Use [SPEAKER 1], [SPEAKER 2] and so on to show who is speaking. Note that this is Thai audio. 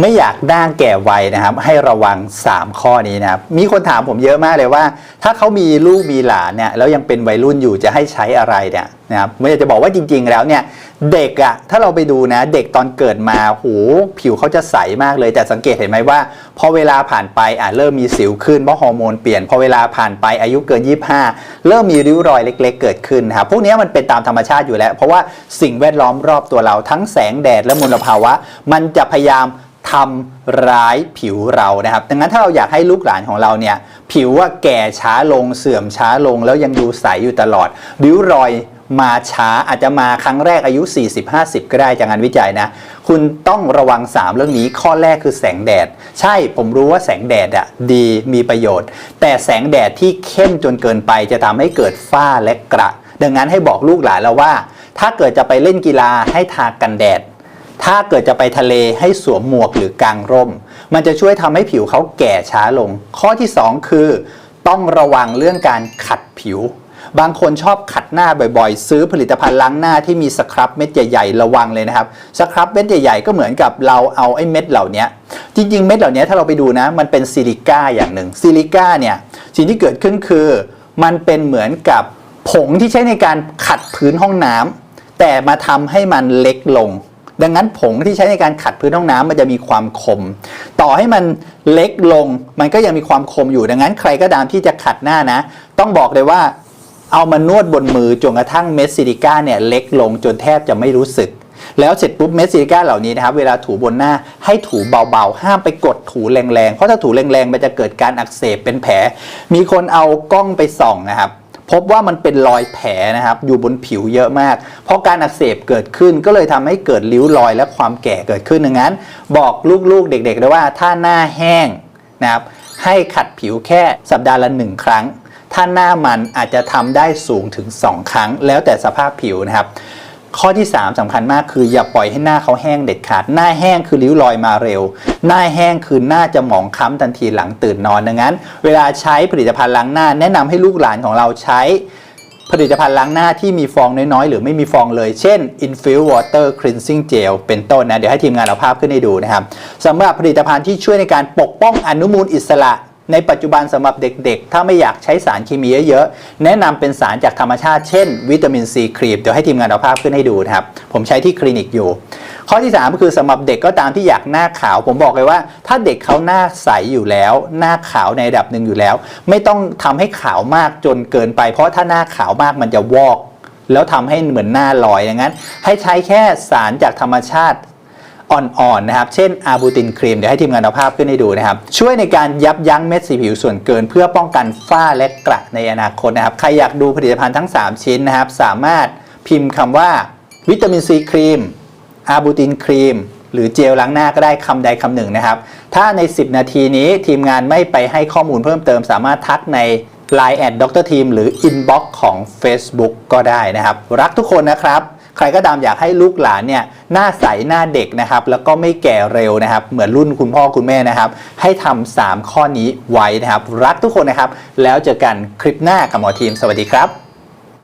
[SPEAKER 1] ไม่อยากด่างแก่วัยนะครับ ให้ระวัง 3 ข้อนี้นะครับ มีคนถามผมเยอะมากเลยว่า ถ้าเขามีลูกมีหลานเนี่ยแล้วยังเป็นวัยรุ่นอยู่จะให้ใช้อะไรเนี่ยนะครับไม่อยากจะบอกว่าจริง ๆ แล้วเนี่ยเด็กอะถ้าเราไปดูนะเด็กตอนเกิดมาโหผิวเขาจะใสมากเลยแต่สังเกตเห็นไหมว่า พอเวลาผ่านไปอะเริ่มมีสิวขึ้นเพราะฮอร์โมนเปลี่ยนพอเวลาผ่านไปอายุเกิน 25 เริ่มมีริ้วรอยเล็ก ๆ เกิดขึ้นนะครับพวกนี้มันเป็นตามธรรมชาติอยู่แล้ว เพราะว่าสิ่งแวดล้อมรอบตัวเราทั้งแสงแดดและมลภาวะ มันจะพยายาม ทำร้ายผิวเรานะครับ ดังนั้นถ้าเราอยากให้ลูกหลานของเราเนี่ยผิวว่าแก่ช้าลงเสื่อมช้าลงแล้วยังดูใสอยู่ตลอดริ้วรอยมาช้าอาจจะมาครั้งแรกอายุ 40-50 ก็ได้จากงานวิจัยนะ คุณต้องระวัง 3 เรื่องนี้ข้อแรกคือแสงแดด ใช่ผมรู้ว่าแสงแดดอะดีมีประโยชน์ แต่แสงแดดที่เข้มจนเกินไปจะทำให้เกิดฝ้าและกระ ดังนั้นให้บอกลูกหลานเราว่า ถ้าเกิดจะไปเล่นกีฬาให้ทากันแดด ถ้าเกิดจะไปทะเลให้สวมหมวกหรือกางร่ม มันจะช่วยทำให้ผิวเขาแก่ช้าลง ข้อที่ 2 คือ ต้องระวังเรื่องการขัดผิว บางคนชอบขัดหน้าบ่อยๆ ซื้อผลิตภัณฑ์ล้างหน้าที่มีสครับเม็ดใหญ่ๆ ระวังเลยนะครับ สครับเม็ดใหญ่ๆ ก็เหมือนกับเราเอาไอ้เม็ดเหล่านี้จริงๆ เม็ดเหล่านี้ถ้าเราไปดูนะ มันเป็นซิลิก้าอย่างหนึ่งซิลิก้าเนี่ยสิ่งที่เกิดขึ้นคือ มันเป็นเหมือนกับผงที่ใช้ในการขัดพื้นห้องน้ำแต่มาทำให้มันเล็กลง ดังนั้นผงที่ใช้ในการขัดพื้นห้องน้ำมันจะมีความคม ต่อให้มันเล็กลงมันก็ยังมีความคมอยู่ดังนั้นใครก็ตามที่จะขัดหน้านะ ต้องบอกเลยว่าเอามานวดบนมือจนกระทั่งเม็ดซิลิก้าเนี่ยเล็กลงจนแทบจะไม่รู้สึก แล้วเสร็จปุ๊บเม็ดซิลิก้าเหล่านี้นะครับเวลาถูบนหน้าให้ถูเบาๆ ห้ามไปกดถูแรงๆ เพราะถ้าถูแรงๆมันจะเกิดการอักเสบเป็นแผล มีคนเอากล้องไปส่องนะครับ พบว่ามันเป็นรอยแผลนะครับอยู่บนผิวเยอะมาก เพราะการอักเสบเกิดขึ้นก็เลยทำให้เกิดริ้วรอยและความแก่เกิดขึ้นดังนั้น บอกลูกๆเด็กๆเลยว่าถ้าหน้าแห้งนะครับให้ขัดผิวแค่สัปดาห์ละหนึ่งครั้ง ถ้าหน้ามันอาจจะทำได้สูงถึง 2 ครั้ง แล้วแต่สภาพผิวนะครับ ข้อที่ 3สำคัญมากคืออย่าปล่อยให้หน้าเขาแห้งเด็ดขาด หน้าแห้งคือริ้วรอยมาเร็ว หน้าแห้งคือหน้าจะหมองคล้ำทันทีหลังตื่นนอนดังนั้น เวลาใช้ผลิตภัณฑ์ล้างหน้า แนะนำให้ลูกหลานของเราใช้ผลิตภัณฑ์ล้างหน้าที่มีฟองน้อยๆ หรือไม่มีฟองเลย เช่น Infuse Water Cleansing Gel เป็นต้นนะ เดี๋ยวให้ทีมงานเอาภาพขึ้นให้ดูนะครับสำหรับผลิตภัณฑ์ที่ช่วยในการปกป้องอนุมูลอิสระ ในปัจจุบันสำหรับเด็กๆ ถ้าไม่อยากใช้สารเคมีเยอะๆ แนะนำเป็นสารจากธรรมชาติเช่น วิตามินซีครีม เดี๋ยวให้ทีมงานเอาภาพขึ้นให้ดูนะครับ ผมใช้ที่คลินิกอยู่ ข้อที่ 3 ก็คือสำหรับเด็กก็ตามที่อยากหน้าขาว ผมบอกเลยว่า ถ้าเด็กเขาหน้าใสอยู่แล้ว หน้าขาวในระดับหนึ่งอยู่แล้ว ไม่ต้องทำให้ขาวมากจนเกินไป เพราะถ้าหน้าขาวมากมันจะวอก แล้วทำให้เหมือนหน้าลอยอย่างนั้น ให้ใช้แค่สารจากธรรมชาติ อ่อนๆนะครับ เช่นอาบูตินครีม เดี๋ยวให้ทีมงานเอาภาพขึ้นให้ดูนะครับ ช่วยในการยับยั้งเม็ดสีผิวส่วนเกิน เพื่อป้องกันฝ้าและกระในอนาคตนะครับ ใครอยากดูผลิตภัณฑ์ทั้ง 3 ชิ้นนะครับ สามารถพิมพ์คำว่าวิตามินซีครีม อาบูตินครีม หรือเจลล้างหน้าก็ได้คำใดคำหนึ่งนะครับ ถ้าใน 10 นาทีนี้ทีมงานไม่ไปให้ข้อมูลเพิ่มเติม สามารถทักใน Line แอดดรทีมหรือ Inbox ของ Facebook ก็ได้นะครับ รักทุกคนนะครับ ใครก็ตามอยากให้ลูกหลานเนี่ยหน้าใสหน้าเด็กนะครับ แล้วก็ไม่แก่เร็วนะครับ เหมือนรุ่นคุณพ่อคุณแม่นะครับ ให้ทำ3ข้อนี้ไว้นะครับ รักทุกคนนะครับ แล้วเจอกันคลิปหน้ากับหมอทีม สวัสดีครับ